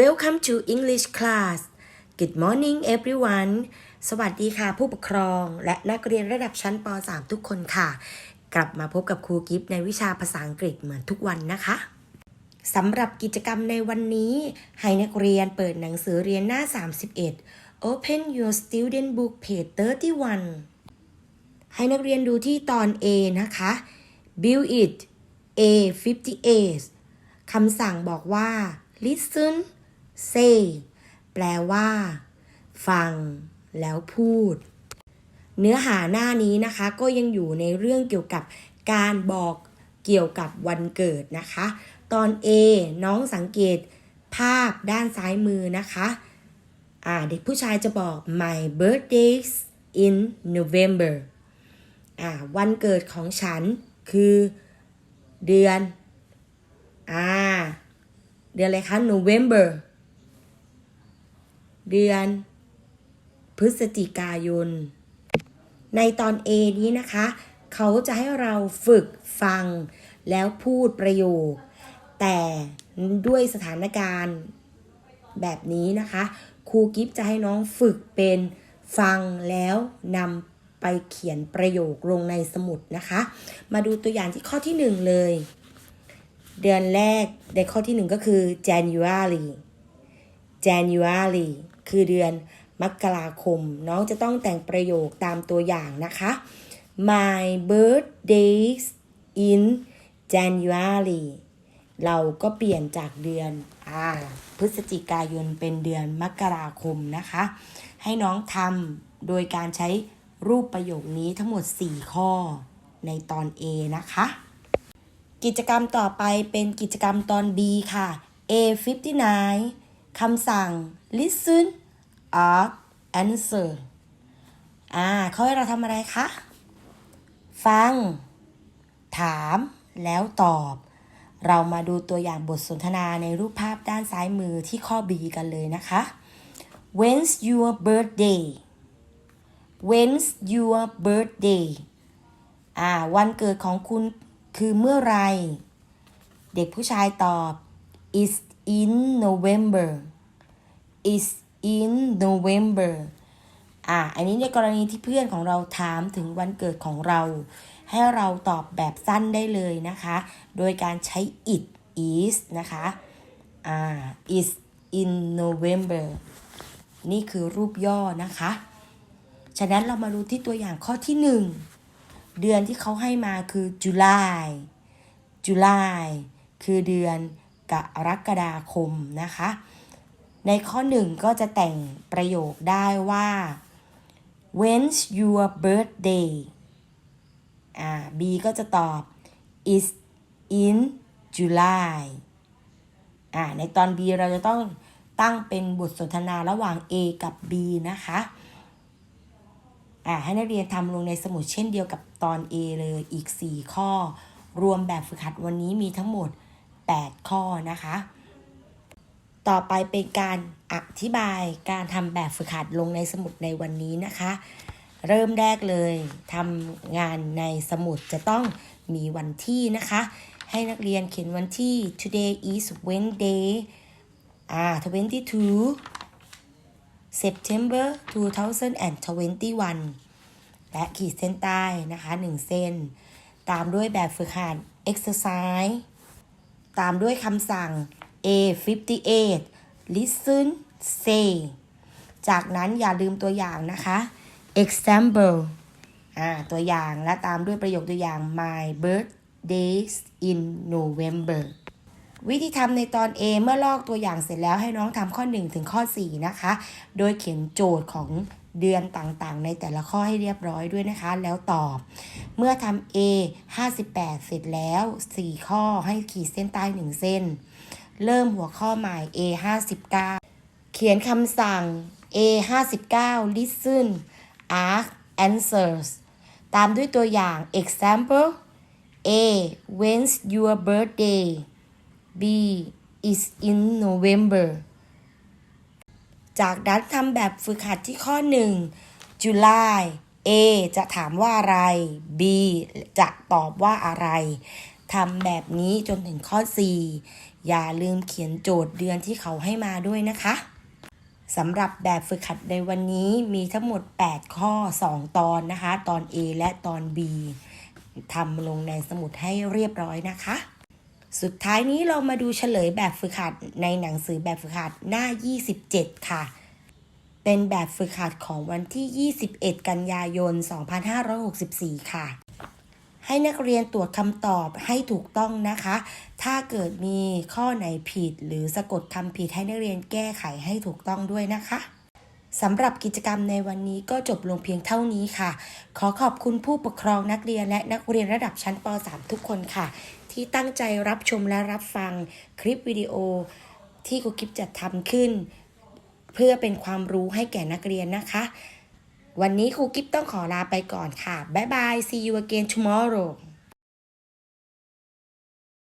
Welcome to English class Good morning everyone สวัสดีค่ะผู้ปกครองและนักเรียนระดับชั้นป .3 ทุกคนค่ะ กลับมาพบกับครูกิฟต์ในวิชาภาษาอังกฤษเหมือนทุกวันนะคะสำหรับกิจกรรมในวันนี้ ให้นักเรียนเปิดหนังสือเรียนหน้า 31 Open your student book page 31 ให้นักเรียนดูที่ตอน A นะคะ Build it A 58คำสั่งบอกว่า listen say แปลว่า ฟัง แล้วพูด เนื้อหาหน้านี้นะคะก็ยังอยู่ในเรื่องเกี่ยวกับการบอกเกี่ยวกับวันเกิดนะคะ ตอน A น้องสังเกตภาพด้านซ้ายมือนะคะอ่าเด็กผู้ชายจะบอก my birthdays in November อ่าวันเกิดของฉันคือเดือน อ่า เดือนอะไรคะ November เดือน พฤศจิกายน ในตอน A นี้นะคะ เขาจะให้เราฝึกฟังแล้วพูดประโยค แต่ด้วยสถานการณ์แบบนี้นะคะ ครูกิฟจะให้น้องฝึกเป็นฟังแล้วนำไปเขียนประโยคลงในสมุดนะคะ มาดูตัวอย่างที่ข้อที่หนึ่งเลย เดือนแรกในข้อที่หนึ่งก็คือ January January คือเดือนมกราคม น้องจะต้องแต่งประโยคตามตัวอย่างนะคะ My birthdays in January เราก็เปลี่ยนจากเดือนอ่าพฤศจิกายนเป็นเดือนมกราคมนะคะ ให้น้องทำโดยการใช้รูปประโยคนี้ทั้งหมด 4 ข้อในตอน A นะคะ กิจกรรมต่อไปเป็นกิจกรรมตอน B ค่ะ A59 คำสั่ง listen ask answer อ่าเขาให้เราทำอะไรคะ ฟัง ถาม แล้วตอบ เรามาดูตัวอย่างบทสนทนาในรูปภาพด้านซ้ายมือที่ข้อ B กันเลยนะคะ When's your birthday When's your birthday อ่า วันเกิดของคุณคือเมื่อไหรเด็กผู้ชายตอบ is in November is in November อ่าอันนี้ในกรณีที่เพื่อนของเราถามถึงวันเกิดของเรา ให้เราตอบแบบสั้นได้เลยนะคะ โดยการใช้ it is นะคะ อ่า is in November นี่คือรูปย่อนะคะ ฉะนั้นเรามาดูที่ตัวอย่างข้อที่หนึ่งเดือนที่เขาให้มาคือ July July คือเดือน กรกฎาคมนะคะ ในข้อหนึ่งก็จะแต่งประโยคได้ว่า When's your birthday อ่า B ก็จะตอบ is in July อ่า ในตอน B เราจะต้องตั้งเป็นบทสนทนาระหว่าง A กับ B นะคะ อ่า ให้นักเรียนทำลงในสมุดเช่นเดียวกับตอน A เลยอีก 4 ข้อ รวมแบบฝึกหัดวันนี้มีทั้งหมด 8 ข้อนะคะ ต่อไปเป็นการอธิบายการทำแบบฝึกหัดลงในสมุดในวันนี้นะคะ เริ่มแรกเลยทำงานในสมุดจะต้องมีวันที่นะคะ ให้นักเรียนเขียนวันที่ today is Wednesday อ่า22 September 2021 และขีดเส้นใต้นะคะ 1 เส้น ตามด้วยแบบฝึกหัด exercise ตามด้วยคำสั่ง A58 listen say จากนั้นอย่าลืมตัวอย่างนะคะ example อ่าตัวอย่างและตามด้วยประโยคตัวอย่าง my birthdays in November วิธีทำในตอน A เมื่อลอกตัวอย่างเสร็จแล้วให้น้องทำข้อ 1 ถึงข้อ 4 นะคะ โดยเขียนโจทย์ของ เดือนต่างๆ ในแต่ละข้อให้เรียบร้อยด้วยนะคะ แล้วตอบ เมื่อทำ A 58 เสร็จแล้ว 4 ข้อให้ขีดเส้นใต้ 1 เส้น เริ่มหัวข้อใหม่ A 59เขียนคำสั่ง A 59 listen ask answers ตามด้วยตัวอย่าง example A when's your birthday B is in November จากนั้นทำแบบฝึกหัดที่ข้อ 1 July A จะถามว่าอะไร B จะตอบว่าอะไรทำแบบนี้จนถึงข้อ 4 อย่าลืมเขียนโจทย์เดือนที่เขาให้มาด้วยนะคะสำหรับแบบฝึกหัดในวันนี้มีทั้งหมด 8 ข้อ 2 ตอนนะคะ ตอน A และตอน B ทำลงในสมุดให้เรียบร้อยนะคะ สุดท้ายนี้เรามาดูเฉลยแบบฝึกหัดในหนังสือแบบฝึกหัดหน้า 27 ค่ะ เป็นแบบฝึกหัดของวันที่ 21 กันยายน 2564 ค่ะ ให้นักเรียนตรวจคำตอบให้ถูกต้องนะคะ ถ้าเกิดมีข้อไหนผิดหรือสะกดคำผิดให้นักเรียนแก้ไขให้ถูกต้องด้วยนะคะสำหรับกิจกรรมในวันนี้ก็จบลงเพียงเท่านี้ค่ะ ขอขอบคุณผู้ปกครองนักเรียนและนักเรียนระดับชั้นป .3 ทุกคนค่ะ ที่ตั้งใจรับชมและรับฟังคลิปวิดีโอที่ครูกิฟจัดทำขึ้น เพื่อเป็นความรู้ให้แก่นักเรียนนะคะ วันนี้ครูกิฟต้องขอลาไปก่อนค่ะ บ๊ายบาย see you again tomorrow